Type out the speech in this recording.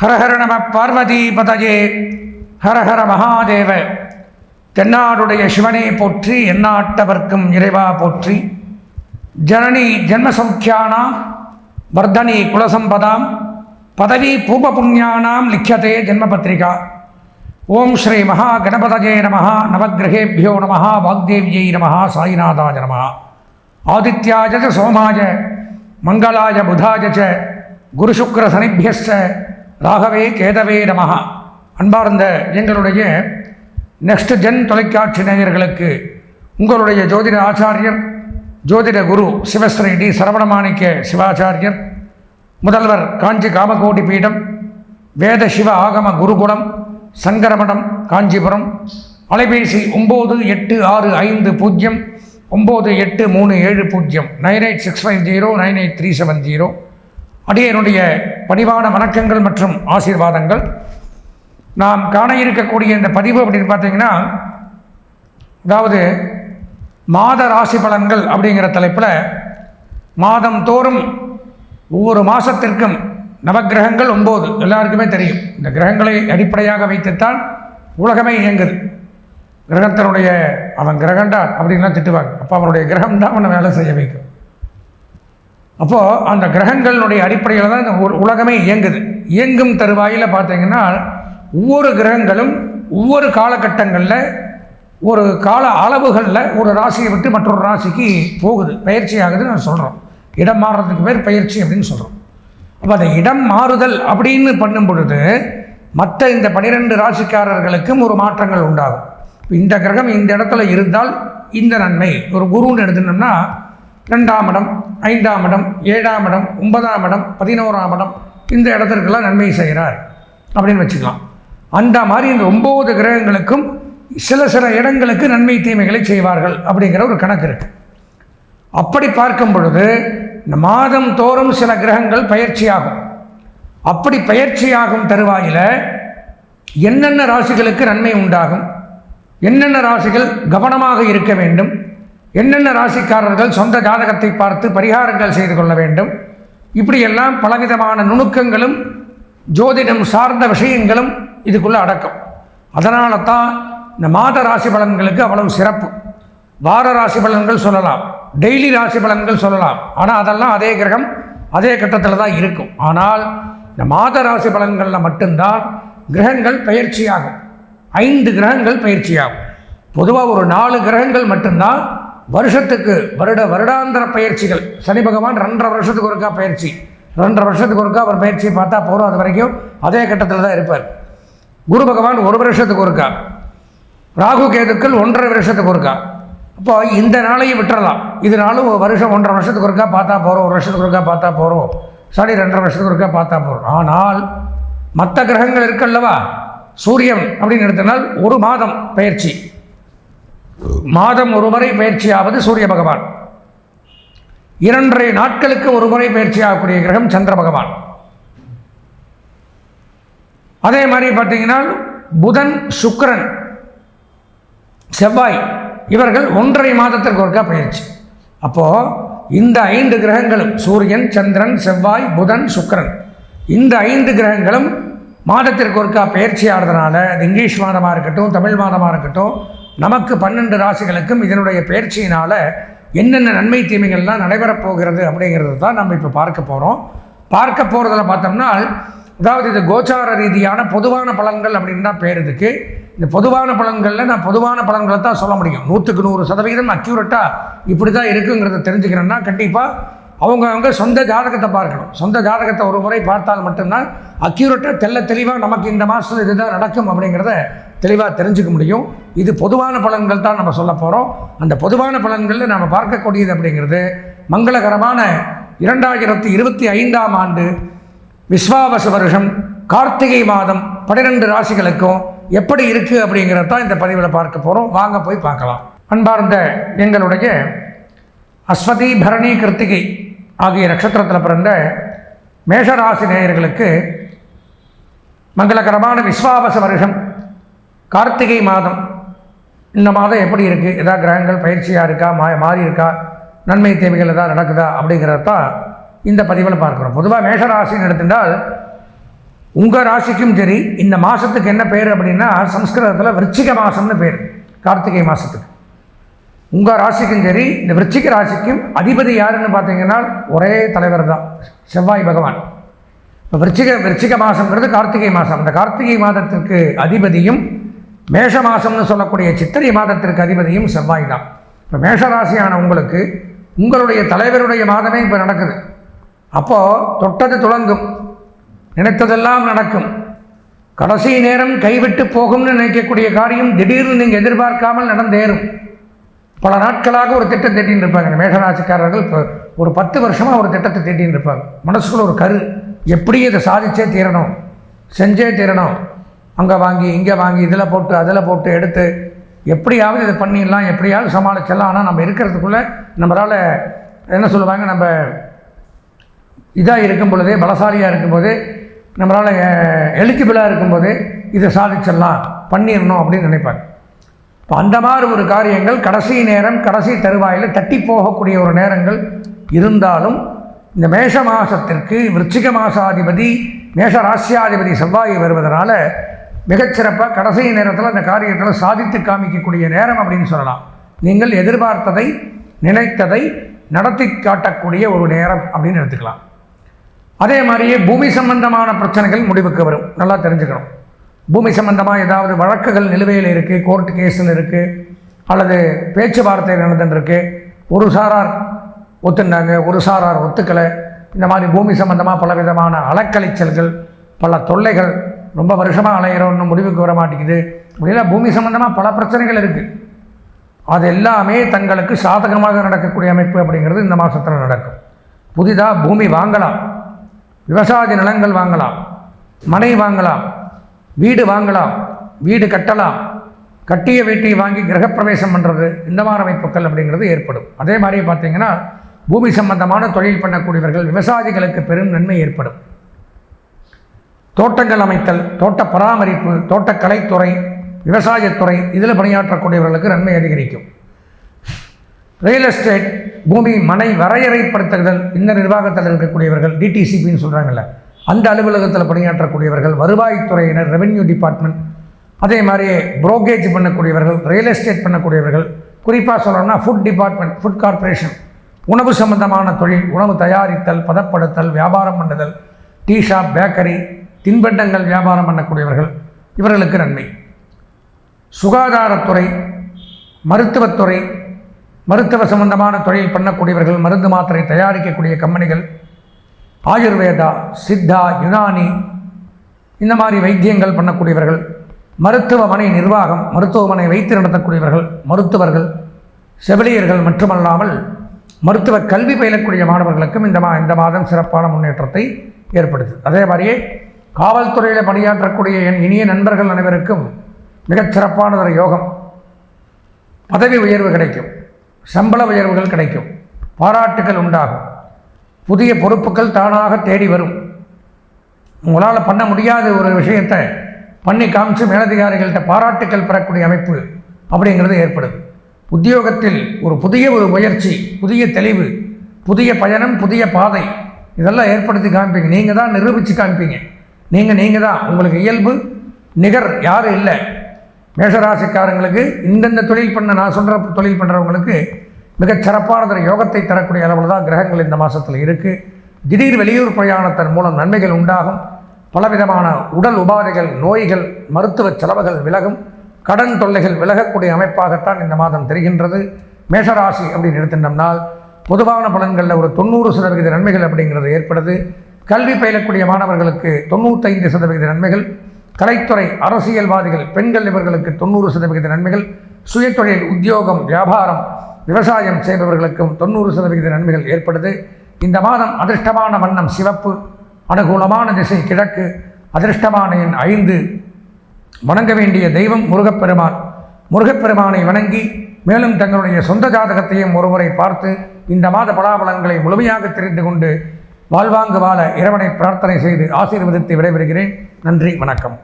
ஹரஹர நம பார்வதி பதஜே. ஹரஹர மகாதேவ. தென்னாடுடைய சிவனே போற்றி எந்நாட்டவர்க்கும் இறைவா போற்றி. ஜனனி ஜென்மசௌக்கியானாம் வர்தனி குலசம்பதாம் பதவி பூப புண்ணியானாம் லிக்கியதே ஜென்மபத்திரிகா. ஓம் ஸ்ரீ மகா கணபதஜே நம நவகிரகேபியோ நம வாக்தேவியை நம சாயிநாதாய நம ஆதித்யாஜ சோமாஜ சோமாய மங்களாய புதாய ச ராகவே கேதவே நமகா அன்பார்ந்த எங்களுடைய நெக்ஸ்ட் ஜென் தொலைக்காட்சி நேயர்களுக்கு உங்களுடைய ஜோதிட ஆச்சாரியர் ஜோதிட குரு சிவஸ்ரீ டி சரவணமாணிக்க சிவாச்சாரியர் முதல்வர் காஞ்சி காமகோடி பீடம் வேத சிவ ஆகம குருகுலம் சங்கரமடம் காஞ்சிபுரம் அலைபேசி ஒம்பது எட்டு ஆறு ஐந்து பூஜ்ஜியம் ஒம்பது எட்டு மூணு ஏழு பூஜ்ஜியம் nine eight six five zero nine eight three seven zero. அடியனுடைய பணிவான வணக்கங்கள் மற்றும் ஆசீர்வாதங்கள். நாம் காண இருக்கக்கூடிய இந்த பதிவு அப்படின்னு பார்த்தீங்கன்னா அதாவது மாத ராசி பலன்கள் அப்படிங்கிற தலைப்பில் மாதம் தோறும் ஒவ்வொரு மாதத்திற்கும் நவக்கிரகங்கள் ஒம்பது எல்லாருக்குமே தெரியும். இந்த கிரகங்களை அடிப்படையாக வைத்துத்தான் உலகமே இயங்குது. கிரகத்தினுடைய அவன் கிரகண்டா அப்படின்லாம் திட்டுவாங்க. அப்போ அவனுடைய கிரகம் தான் அவனை வேலை செய்ய வைக்கும். அப்போது அந்த கிரகங்களுடைய அடிப்படையில் தான் இந்த உலகமே இயங்குது. இயங்கும் தருவாயில் பார்த்தீங்கன்னா ஒவ்வொரு கிரகங்களும் ஒவ்வொரு காலகட்டங்களில் ஒரு கால அளவுகளில் ஒரு ராசியை விட்டு மற்றொரு ராசிக்கு போகுது. பயிற்சி ஆகுதுன்னு நான் சொல்கிறோம் இடம் மாறுறதுக்கு பேர் பயிற்சி அப்படின்னு சொல்கிறோம் அப்போ அந்த இடம் மாறுதல் அப்படின்னு பண்ணும் பொழுது மற்ற இந்த பனிரெண்டு ராசிக்காரர்களுக்கும் ஒரு மாற்றங்கள் உண்டாகும். இந்த கிரகம் இந்த இடத்துல இருந்தால் இந்த நன்மை. ஒரு குருன்னு எடுத்துனோம்னா ரெண்டாம் இடம் ஐந்தாம் இடம் ஏழாம் இடம் ஒன்பதாம் இடம் பதினோராம் இடம். இந்த இடத்திற்கெல்லாம் நன்மை செய்கிறார் அப்படின்னு வச்சுக்கலாம். அந்த மாதிரி இந்த ஒம்பது கிரகங்களுக்கும் சில சில இடங்களுக்கு நன்மை தீமைகளை செய்வார்கள் அப்படிங்கிற ஒரு கணக்கு இருக்குது அப்படி பார்க்கும் பொழுது இந்த மாதம் தோறும் சில கிரகங்கள் பயிற்சியாகும். அப்படி பயிற்சியாகும் தருவாயில் என்னென்ன ராசிகளுக்கு நன்மை உண்டாகும்? என்னென்ன ராசிகள் கவனமாக இருக்க வேண்டும்? என்னென்ன ராசிக்காரர்கள் சொந்த ஜாதகத்தை பார்த்து பரிகாரங்கள் செய்து கொள்ள வேண்டும்? இப்படியெல்லாம் பலவிதமான நுணுக்கங்களும் ஜோதிடம் சார்ந்த விஷயங்களும் இதுக்குள்ளே அடக்கம். அதனால தான் இந்த மாத ராசி பலன்களுக்கு அவ்வளவு சிறப்பு. வார ராசி பலன்கள் சொல்லலாம் டெய்லி ராசி பலன்கள் சொல்லலாம். ஆனால் அதெல்லாம் அதே கிரகம் அதே கட்டத்தில் தான் இருக்கும். ஆனால் இந்த மாத ராசி பலன்களில் மட்டும்தான் கிரகங்கள் பயிற்சியாகும். ஐந்து கிரகங்கள் பயிற்சியாகும். பொதுவாக ஒரு நாலு கிரகங்கள் மட்டும்தான் வருஷத்துக்கு வருட வருடாந்திர பயிற்சிகள். சனி பகவான் ரெண்டரை வருஷத்துக்கு ஒருக்கா பயிற்சி. ரெண்டரை வருஷத்துக்கு ஒருக்கா அவர் பயிற்சியை பார்த்தா போகிறோம் அது வரைக்கும் அதே கட்டத்தில் தான் இருப்பார். குரு பகவான் ஒரு வருஷத்துக்கு ஒருக்கா. ராகு கேதுக்கள் ஒன்றரை வருஷத்துக்கு ஒருக்கா. அப்போ இந்த நாளையும் விட்டுறலாம். இதனாலும் வருஷம் ஒன்றரை வருஷத்துக்கு ஒருக்கா பார்த்தா போகிறோம் ஒரு வருஷத்துக்கு ஒருக்கா பார்த்தா போகிறோம் சனி ரெண்டரை வருஷத்துக்கு ஒருக்கா பார்த்தா போகிறோம் ஆனால் மற்ற கிரகங்கள் இருக்கல்லவா சூரியன் அப்படின்னு எடுத்தனால் ஒரு மாதம் பயிற்சி. மாதம் ஒரு முறை பயிற்சியாவது சூரிய பகவான். இரண்டரை நாட்களுக்கு ஒரு முறை பயிற்சியாகக்கூடிய கிரகம் சந்திர பகவான். அதே மாதிரி பார்த்தீங்கன்னா புதன் சுக்கரன் செவ்வாய் இவர்கள் ஒன்றரை மாதத்திற்கு ஒருக்கா பயிற்சி. அப்போது இந்த ஐந்து கிரகங்களும் சூரியன் சந்திரன் செவ்வாய் புதன் சுக்கரன் இந்த ஐந்து கிரகங்களும் மாதத்திற்கு ஒருக்கா பயிற்சி ஆடுறதுனால அது இங்கிலீஷ் மாதமாக இருக்கட்டும் தமிழ் மாதமாக இருக்கட்டும் நமக்கு பன்னெண்டு ராசிகளுக்கும் இதனுடைய பயிற்சியினால் என்னென்ன நன்மை தீமைகள்லாம் நடைபெறப் போகிறது அப்படிங்கிறது தான் நம்ம இப்போ பார்க்க போகிறோம் பார்க்க போகிறதுல பார்த்தோம்னா அதாவது இது கோச்சார ரீதியான பொதுவான பலன்கள் அப்படின்னு தான் பேர் இதுக்கு. இந்த பொதுவான பலன்களில் நான் பொதுவான பலன்களை தான் சொல்ல முடியும். நூற்றுக்கு நூறு சதவீதம் அக்யூரட்டாக இப்படி தான் இருக்குங்கிறத தெரிஞ்சுக்கிறேன்னா கண்டிப்பாக அவங்க அவங்க சொந்த ஜாதகத்தை பார்க்கணும். சொந்த ஜாதகத்தை ஒரு முறை பார்த்தால் மட்டும்தான் அக்யூரட்டாக தெள்ள தெளிவாக நமக்கு இந்த மாதத்தில் இதுதான் நடக்கும் அப்படிங்கிறத தெளிவாக தெரிஞ்சுக்க முடியும். இது பொதுவான பலன்கள் தான் நம்ம சொல்ல போகிறோம் அந்த பொதுவான பலன்களில் நம்ம பார்க்கக்கூடியது அப்படிங்கிறது மங்களகரமான இரண்டாயிரத்தி இருபத்தி ஐந்தாம் ஆண்டு விஸ்வாவச வருஷம் கார்த்திகை மாதம் பன்னிரெண்டு ராசிகளுக்கும் எப்படி இருக்குது அப்படிங்கிறத தான் இந்த பதிவில் பார்க்க போகிறோம் வாங்க போய் பார்க்கலாம். அன்பார்ந்த எங்களுடைய அஸ்வதி பரணி கிருத்திகை ஆகிய நட்சத்திரத்தில் பிறந்த மேஷராசி நேயர்களுக்கு மங்களகரமான விஸ்வாவச வருஷம் கார்த்திகை மாதம். இந்த மாதம் எப்படி இருக்குது ஏதாவது கிரகங்கள் பயிற்சியாக இருக்கா? மா மாறி இருக்கா? நன்மை தேவைகள் ஏதாவது நடக்குதா? அப்படிங்கிறத இந்த பதிவில் பார்க்குறோம். பொதுவாக மேஷராசின்னு எடுத்துட்டால் உங்கள் ராசிக்கும் சரி இந்த மாதத்துக்கு என்ன பேர் அப்படின்னா சம்ஸ்கிருதத்தில் விருச்சிக மாதம்னு பேர். கார்த்திகை மாதத்துக்கு உங்கள் ராசிக்கும் சரி இந்த விருச்சிக ராசிக்கும் அதிபதி யாருன்னு பார்த்தீங்கன்னா ஒரே தலைவர் தான். செவ்வாய் பகவான். இப்போ விருச்சிக விருச்சிக மாதங்கிறது கார்த்திகை மாதம் அந்த கார்த்திகை மாதத்திற்கு அதிபதியும் மேஷ மாதம்னு சொல்லக்கூடிய சித்திரை மாதத்திற்கு அதிபதியும் செவ்வாய் தான் இப்போ மேஷராசியான உங்களுக்கு உங்களுடைய தலைவருடைய மாதமே இப்போ நடக்குது. அப்போது தொட்டது துளங்கும். நினைத்ததெல்லாம் நடக்கும். கடைசி நேரம் கைவிட்டு போகும்னு நினைக்கக்கூடிய காரியம் திடீர்னு நீங்கள் எதிர்பார்க்காமல் நடந்தேறும். பல நாட்களாக ஒரு திட்டம் தீட்டின்னு இருப்பாங்க. மேஷராசிக்காரர்கள் இப்போ ஒரு பத்து வருஷமாக ஒரு திட்டத்தை தீட்டின்னு இருப்பாங்க. மனசுக்குள்ள ஒரு கரு. எப்படி இதை சாதிச்சே தீரணும். செஞ்சே தீரணும். அங்கே வாங்கி இங்கே வாங்கி இதில் போட்டு அதில் போட்டு எடுத்து எப்படியாவது இதை பண்ணிடலாம் எப்படியாவது சமாளிச்சிடலாம். ஆனால் நம்ம இருக்கிறதுக்குள்ளே நம்மளால் என்ன சொல்லுவாங்க நம்ம இதாக இருக்கும் பொழுதே பலசாலியாக இருக்கும்போது நம்மளால் எலிஜிபிளாக இருக்கும்போது இதை சாதிச்சிடலாம் பண்ணிடணும் அப்படின்னு நினைப்பாங்க. இப்போ அந்த மாதிரி ஒரு காரியங்கள் கடைசி நேரம் கடைசி தருவாயில் தட்டி போகக்கூடிய ஒரு நேரங்கள் இருந்தாலும் இந்த மேஷ மாதத்திற்கு விருச்சிக மாசாதிபதி மேஷ ராசியாதிபதி செவ்வாய் வருவதனால மிகச்சிறப்பாக கடைசி நேரத்தில் அந்த காரியத்தில் சாதித்து காமிக்கக்கூடிய நேரம் அப்படின்னு சொல்லலாம். நீங்கள் எதிர்பார்த்ததை நினைத்ததை நடத்தி காட்டக்கூடிய ஒரு நேரம் அப்படின்னு எடுத்துக்கலாம். அதே மாதிரியே பூமி சம்பந்தமான பிரச்சனைகள் முடிவுக்கு வரும். நல்லா தெரிஞ்சுக்கணும். பூமி சம்பந்தமாக ஏதாவது வழக்குகள் நிலுவையில் இருக்குது கோர்ட் கேஸில் இருக்குது அல்லது பேச்சுவார்த்தை நடந்துட்டுருக்கு. ஒரு சாரார் ஒத்துண்டாங்க ஒரு சாரார் ஒத்துக்கலை. இந்த மாதிரி பூமி சம்பந்தமாக பல விதமான அலக்கழிச்சல்கள் பல தொல்லைகள் ரொம்ப வருஷமாக அலையிறோம் முடிவுக்கு வர மாட்டேங்குது. அப்படின்னா பூமி சம்மந்தமாக பல பிரச்சனைகள் இருக்குது அது எல்லாமே தங்களுக்கு சாதகமாக நடக்கக்கூடிய அமைப்பு அப்படிங்கிறது இந்த மாதத்தில் நடக்கும். புதிதாக பூமி வாங்கலாம். விவசாய நிலங்கள் வாங்கலாம். மனை வாங்கலாம். வீடு வாங்கலாம். வீடு கட்டலாம். கட்டிய வீட்டை வாங்கி கிரகப்பிரவேசம் பண்ணுறது இந்த மாதிரி அமைப்புகள் அப்படிங்கிறது ஏற்படும். அதே மாதிரி பார்த்திங்கன்னா பூமி சம்பந்தமான தொழில் பண்ணக்கூடியவர்கள் விவசாயிகளுக்கு பெரும் நன்மை ஏற்படும். தோட்டங்கள் அமைத்தல் தோட்ட பராமரிப்பு தோட்டக்கலைத்துறை விவசாயத்துறை இதில் பணியாற்றக்கூடியவர்களுக்கு நன்மை அதிகரிக்கும். ரியல் எஸ்டேட் பூமி மனை வரையறைப்படுத்துதல் இந்த நிர்வாகத்தில் இருக்கக்கூடியவர்கள் டிடிசிபின்னு சொல்கிறாங்கல்ல அந்த அலுவலகத்தில் பணியாற்றக்கூடியவர்கள் வருவாய்த்துறையினர் ரெவென்யூ டிபார்ட்மெண்ட் அதே மாதிரி புரோக்கேஜ் பண்ணக்கூடியவர்கள் ரியல் எஸ்டேட் பண்ணக்கூடியவர்கள் குறிப்பாக சொல்லணும்னா ஃபுட் டிபார்ட்மெண்ட் ஃபுட் கார்ப்பரேஷன் உணவு சம்பந்தமான தொழில் உணவு தயாரித்தல் பதப்படுத்தல் வியாபாரம் பண்ணுதல் டீ ஷாப் பேக்கரி தின்பண்டங்கள் வியாபாரம் பண்ணக்கூடியவர்கள் இவர்களுக்கு நன்மை. சுகாதாரத்துறை மருத்துவத்துறை மருத்துவ சம்பந்தமான தொழில் பண்ணக்கூடியவர்கள் மருந்து மாத்திரை தயாரிக்கக்கூடிய கம்பெனிகள் ஆயுர்வேதா சித்தா யுனானி இந்த மாதிரி வைத்தியங்கள் பண்ணக்கூடியவர்கள் மருத்துவமனை நிர்வாகம் மருத்துவமனை வைத்து நடத்தக்கூடியவர்கள் மருத்துவர்கள் செவிலியர்கள் மட்டுமல்லாமல் மருத்துவ கல்வி பயிலக்கூடிய மாணவர்களுக்கும் இந்த மா இந்த மாதம் சிறப்பான முன்னேற்றத்தை ஏற்படுது அதே மாதிரியே காவல்துறையில் பணியாற்றக்கூடிய என் இனிய நண்பர்கள் அனைவருக்கும் மிகச் சிறப்பானதொரு யோகம். பதவி உயர்வு கிடைக்கும். சம்பள உயர்வுகள் கிடைக்கும். பாராட்டுகள் உண்டாகும். புதிய பொறுப்புகள் தானாக தேடி வரும். உங்களால் பண்ண முடியாத ஒரு விஷயத்தை பண்ணி காமிச்சு மேலதிகாரிகள்கிட்ட பாராட்டுக்கள் பெறக்கூடிய அமைப்பு அப்படிங்கிறது ஏற்படும். உத்தியோகத்தில் ஒரு புதிய ஒரு முயற்சி புதிய தெளிவு புதிய பயணம் புதிய பாதை இதெல்லாம் ஏற்படுத்தி காமிப்பீங்க. நீங்கள் தான் நிரூபித்து காமிப்பீங்க. நீங்கள் நீங்கள் தான் உங்களுக்கு இயல்பு நிகர் யாரும் இல்லை. மேஷராசிக்காரங்களுக்கு இந்தந்த தொழில் பண்ண நான் சொல்கிற தொழில் பண்ணுறவங்களுக்கு மிகச்சிறப்பானதொரு யோகத்தை தரக்கூடிய அளவில் தான் கிரகங்கள் இந்த மாதத்தில் இருக்குது திடீர் வெளியூர் பிரயாணத்தின் மூலம் நன்மைகள் உண்டாகும். பலவிதமான உடல் உபாதைகள் நோய்கள் மருத்துவ செலவுகள் விலகும். கடன் தொல்லைகள் விலகக்கூடிய அமைப்பாகத்தான் இந்த மாதம் தெரிகின்றது. மேஷராசி அப்படின்னு எடுத்துட்டோம்னால் பொதுவான பலன்களில் ஒரு தொண்ணூறு சதவிகித நன்மைகள் அப்படிங்கிறது ஏற்படுது. கல்வி பயிலக்கூடிய மாணவர்களுக்கு தொண்ணூத்தைந்து சதவிகித நன்மைகள். கலைத்துறை அரசியல்வாதிகள் பெண்கள் இவர்களுக்கு தொண்ணூறு சதவிகித நன்மைகள். சுயதொழில் உத்தியோகம் வியாபாரம் விவசாயம் செய்பவர்களுக்கும் தொண்ணூறு சதவிகித நன்மைகள் ஏற்படுது. இந்த மாதம் அதிர்ஷ்டமான வண்ணம் சிவப்பு அனுகூலமான திசை கிழக்கு அதிர்ஷ்டமான எண் ஐந்து. வணங்க வேண்டிய தெய்வம் முருகப்பெருமான். முருகப்பெருமானை வணங்கி மேலும் தங்களுடைய சொந்த ஜாதகத்தையும் ஒருமுறை பார்த்து இந்த மாத பலாபலங்களை முழுமையாக தெரிந்து கொண்டு வாழ்வாங்கு வாழ இறைவனை பிரார்த்தனை செய்து ஆசீர்வதித்து விடைபெறுகிறேன். நன்றி வணக்கம்.